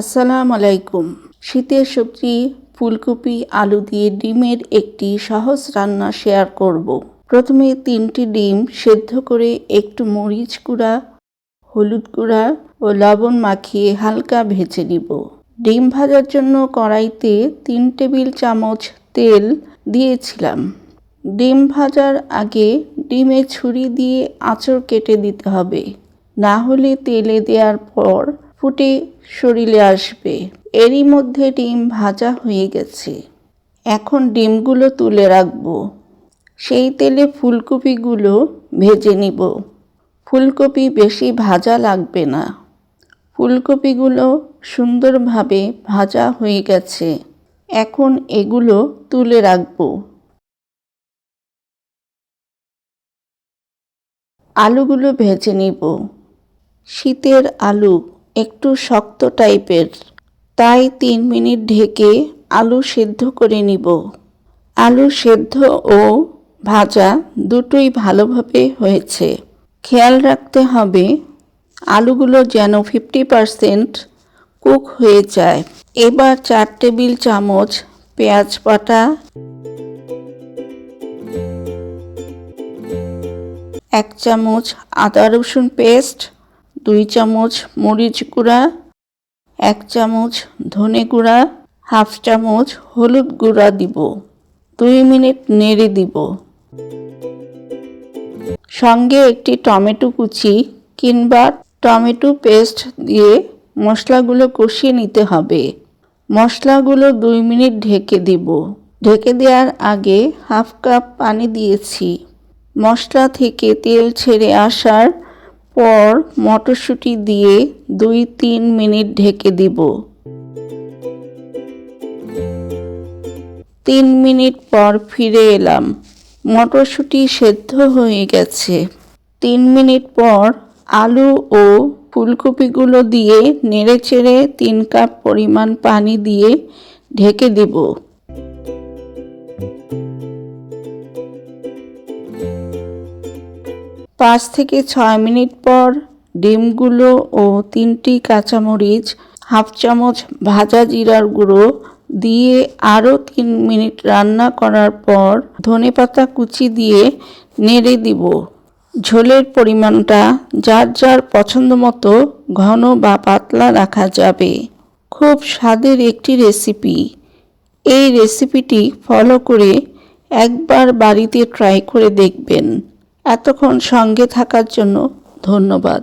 আসসালামু আলাইকুম। শীতের সবজি, ফুলকপি, আলু দিয়ে ডিমের একটি সহজ রান্না শেয়ার করব। প্রথমে তিনটি ডিম সেদ্ধ করে একটু মরিচ গুঁড়া, হলুদ গুঁড়া ও লবণ মাখিয়ে হালকা ভেজে নিব। ডিম ভাজার জন্য কড়াইতে তিন টেবিল চামচ তেল দিয়েছিলাম। ডিম ভাজার আগে ডিমে ছুরি দিয়ে আঁচড় কেটে দিতে হবে। না হলে তেলে দেওয়ার পর ফুটে শরীরে আসবে। এরই মধ্যে ডিম ভাজা হয়ে গেছে। এখন ডিমগুলো তুলে রাখব। সেই তেলে ফুলকপিগুলো ভেজে নিব। ফুলকপি বেশি ভাজা লাগবে না। ফুলকপিগুলো সুন্দরভাবে ভাজা হয়ে গেছে। এখন এগুলো তুলে রাখব। আলুগুলো ভেজে নিব। শীতের আলু একটু শক্ত টাইপের। তাই তিন মিনিট ঢেকে আলু সেদ্ধ করে নিব। আলু সেদ্ধ ও ভাজা দুটোই ভালোভাবে হয়েছে। খেয়াল রাখতে হবে, আলুগুলো যেন ফিফটি পারসেন্ট কুক হয়ে যায়। এবার চার টেবিল চামচ পেঁয়াজ বাটা। এক চামচ আদা রসুন পেস্ট দুই চামচ মরিচ গুঁড়া, এক চামচ ধনে গুঁড়া, হাফ চামচ হলুদ গুঁড়া দিব। দুই মিনিট নেড়ে দিব। সঙ্গে একটি টমেটো কুচি কিংবা টমেটো পেস্ট দিয়ে মশলাগুলো কষিয়ে নিতে হবে। মশলাগুলো দুই মিনিট ঢেকে দিব। ঢেকে দেওয়ার আগে হাফ কাপ পানি দিয়েছি। মশলা থেকে তেল ছেড়ে আসার পর মটরশুঁটি দিয়ে দুই তিন মিনিট ঢেকে দিব। তিন মিনিট পর ফিরে এলাম। মটরশুঁটি সেদ্ধ হয়ে গেছে। তিন মিনিট পর আলু ও ফুলকপিগুলো দিয়ে নেড়েচেড়ে তিন কাপ পরিমাণ পানি দিয়ে ঢেকে দিব। পাঁচ থেকে ছয় মিনিট পর ডিমগুলো ও তিনটি কাঁচামরিচ, হাফ চামচ ভাজা জিরার গুঁড়ো দিয়ে আরও তিন মিনিট রান্না করার পর ধনেপাতা কুচি দিয়ে নেড়ে দিব। ঝোলের পরিমাণটা যার যার পছন্দ মতো ঘন বা পাতলা রাখা যাবে। খুব স্বাদের একটি রেসিপি। এই রেসিপিটি ফলো করে একবার বাড়িতে ট্রাই করে দেখবেন। এতক্ষণ সঙ্গে থাকার জন্য ধন্যবাদ।